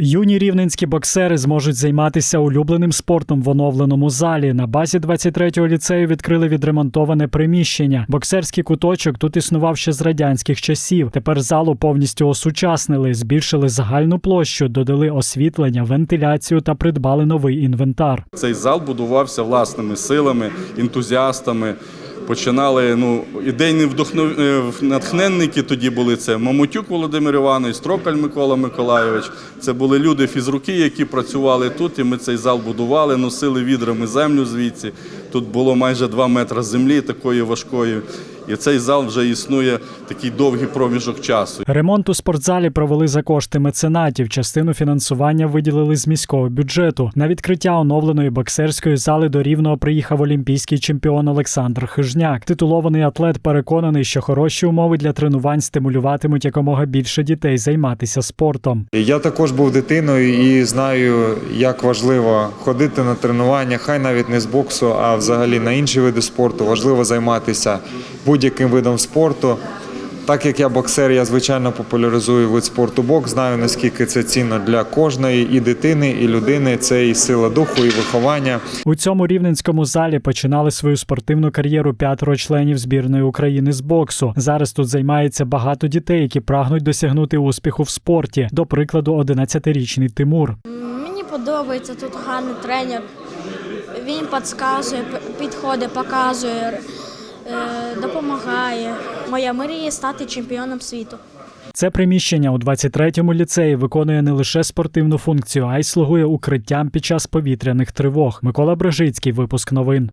Юні рівненські боксери зможуть займатися улюбленим спортом в оновленому залі. На базі 23-го ліцею відкрили відремонтоване приміщення. Боксерський куточок тут існував ще з радянських часів. Тепер залу повністю осучаснили, збільшили загальну площу, додали освітлення, вентиляцію та придбали новий інвентар. Цей зал будувався власними силами, ентузіастами. Починали ну ідейні вдохнов... е, натхненники тоді були це Мамотюк Володимир Іванович, Строкаль Микола Миколайович. Це були люди фізруки, які працювали тут. І ми цей зал будували, носили відрами землю звідси. Тут було майже 2 метри землі, такої важкої. І цей зал вже існує такий довгий проміжок часу. Ремонт у спортзалі провели за кошти меценатів. Частину фінансування виділили з міського бюджету. На відкриття оновленої боксерської зали до рівного приїхав олімпійський чемпіон Олександр Хижняк. Титулований атлет переконаний, що хороші умови для тренувань стимулюватимуть якомога більше дітей займатися спортом. Я також був дитиною і знаю, як важливо ходити на тренування, хай навіть не з боксу, а взагалі на інші види спорту. Важливо займатися будь-яким видом спорту. Так як я боксер, я звичайно популяризую вид спорту бокс. Знаю наскільки це цінно для кожної і дитини, і людини. Це і сила духу, і виховання. У цьому рівненському залі починали свою спортивну кар'єру п'ятеро членів збірної України з боксу. Зараз тут займається багато дітей, які прагнуть досягнути успіху в спорті. До прикладу, 11-річний Тимур. Мені подобається тут гарний тренер. Він підказує, п- підходить, показує, допомагає. Моя мрія стати чемпіоном світу. Це приміщення у 23-му ліцеї виконує не лише спортивну функцію, а й слугує укриттям під час повітряних тривог. Микола Брежицький, випуск новин.